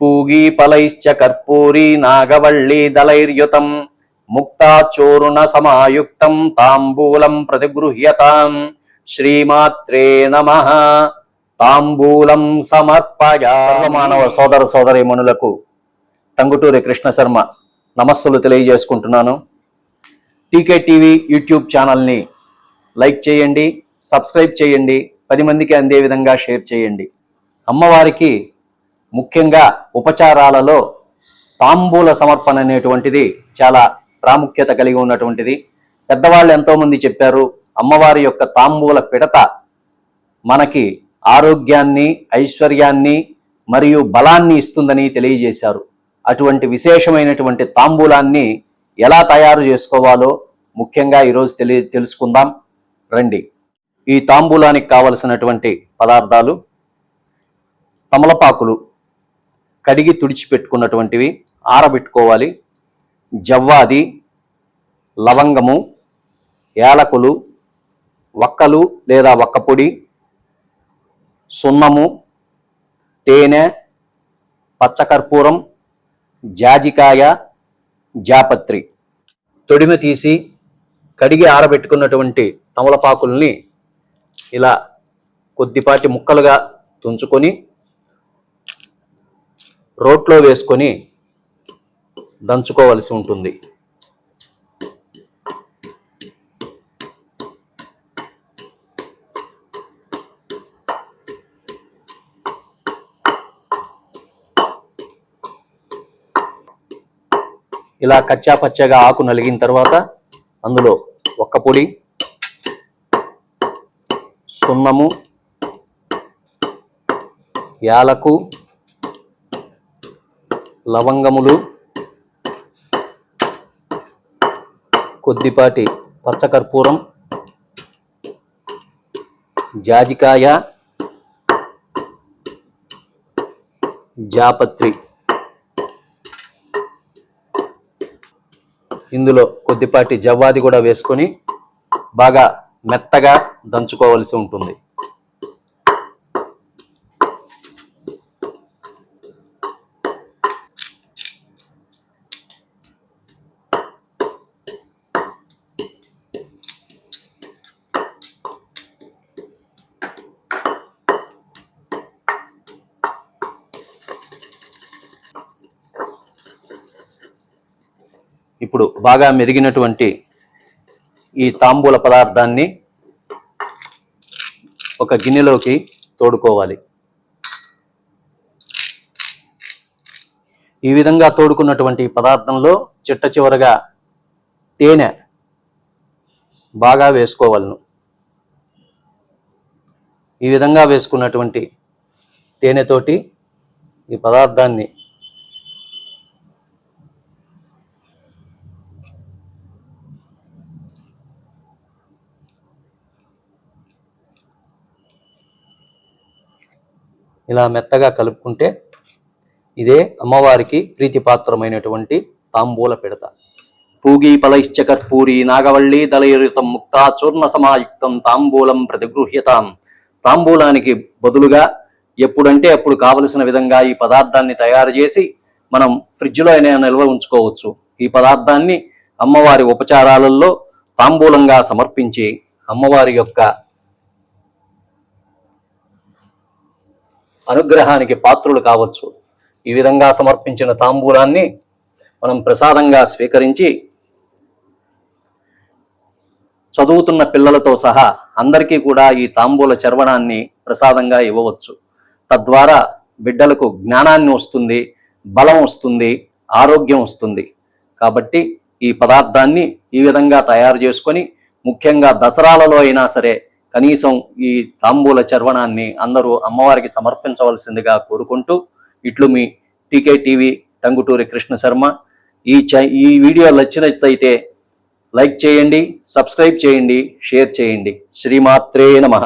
పూగీఫలైశ్చ కర్పూరీ నాగవళ్ళీ దళైర్యుతం ముక్తాచూర్ణ సమాయుక్తం తాంబూలం ప్రతిగృహ్యతాం శ్రీమాత్రే నమ. తాంబూలం సమర్పయా. సర్వమానవ సోదర సోదరీమణులకు టంగుటూరి కృష్ణ శర్మ నమస్సులు తెలియజేసుకుంటున్నాను. టీకే టీవీ యూట్యూబ్ ఛానల్ని లైక్ చేయండి సబ్స్క్రైబ్ చేయండి పది మందికి అందే విధంగా షేర్ చేయండి. అమ్మవారికి ముఖ్యంగా ఉపచారాలలో తాంబూల సమర్పణ అనేటువంటిది చాలా ప్రాముఖ్యత కలిగి ఉన్నటువంటిది. పెద్దవాళ్ళు ఎంతోమంది చెప్పారు అమ్మవారి యొక్క తాంబూల పిడత మనకి ఆరోగ్యాన్ని ఐశ్వర్యాన్ని మరియు బలాన్ని ఇస్తుందని తెలియజేశారు. అటువంటి విశేషమైనటువంటి తాంబూలాన్ని ఎలా తయారు చేసుకోవాలో ముఖ్యంగా ఈరోజు తెలి తెలుసుకుందాం. రండి. ఈ తాంబూలానికి కావలసినటువంటి పదార్థాలు తమలపాకులు కడిగి తుడిచిపెట్టుకున్నటువంటివి ఆరబెట్టుకోవాలి. జవ్వాది లవంగము యాలకులు వక్కలు లేదా వక్కపొడి సున్నము తేనె పచ్చకర్పూరం జాజికాయ జాపత్రి. తొడిమ తీసి కడిగి ఆరబెట్టుకున్నటువంటి తమలపాకుల్ని ఇలా కొద్దిపాటి ముక్కలుగా తుంచుకొని రోట్లో వేసుకొని దంచుకోవలసి ఉంటుంది. ఇలా కచ్చా పచ్చగా ఆకు నలిగిన తర్వాత అందులో ఒక్క పొడి సున్నము యాలకు లవంగములు కొద్దిపాటి పచ్చకర్పూరం జాజికాయ జాపత్రి. ఇందులో కొద్దిపాటి జవ్వాది కూడా వేసుకొని బాగా మెత్తగా దంచుకోవలసి ఉంటుంది. ఇప్పుడు బాగా మెరిగినటువంటి ఈ తాంబూల పదార్థాన్ని ఒక గిన్నెలోకి తోడుకోవాలి. ఈ విధంగా తోడుకున్నటువంటి పదార్థంలో చిట్ట చివరగా తేనె బాగా వేసుకోవాలను. ఈ విధంగా వేసుకున్నటువంటి తేనెతోటి ఈ పదార్థాన్ని ఇలా మెత్తగా కలుపుకుంటే ఇదే అమ్మవారికి ప్రీతిపాత్రమైనటువంటి తాంబూల పిడత. పూగీ ఫలైశ్చ కర్పూరి నాగవల్లి దళయుతం ముక్తా చూర్ణ సమాయుక్తం తాంబూలం ప్రతిగృహ్యతాం. తాంబూలానికి బదులుగా ఎప్పుడంటే అప్పుడు కావలసిన విధంగా ఈ పదార్థాన్ని తయారు చేసి మనం ఫ్రిడ్జ్లో అయినా నిల్వ ఉంచుకోవచ్చు. ఈ పదార్థాన్ని అమ్మవారి ఉపచారాలలో తాంబూలంగా సమర్పించి అమ్మవారి యొక్క అనుగ్రహానికి పాత్రులు కావచ్చు. ఈ విధంగా సమర్పించిన తాంబూలాన్ని మనం ప్రసాదంగా స్వీకరించి చదువుతున్న పిల్లలతో సహా అందరికీ కూడా ఈ తాంబూల చర్వణాన్ని ప్రసాదంగా ఇవ్వవచ్చు. తద్వారా బిడ్డలకు జ్ఞానాన్ని వస్తుంది బలం వస్తుంది ఆరోగ్యం వస్తుంది. కాబట్టి ఈ పదార్థాన్ని ఈ విధంగా తయారు చేసుకొని ముఖ్యంగా దసరాలలో అయినా సరే కనీసం ఈ తాంబూల చర్వణాన్ని అందరూ అమ్మవారికి సమర్పించవలసిందిగా కోరుకుంటూ ఇట్లు మీ టీకే టీవీ టంగుటూరి కృష్ణ శర్మ. ఈ చ ఈ వీడియో నచ్చినట్లయితే లైక్ చేయండి సబ్స్క్రైబ్ చేయండి షేర్ చేయండి. శ్రీమాత్రే నమః.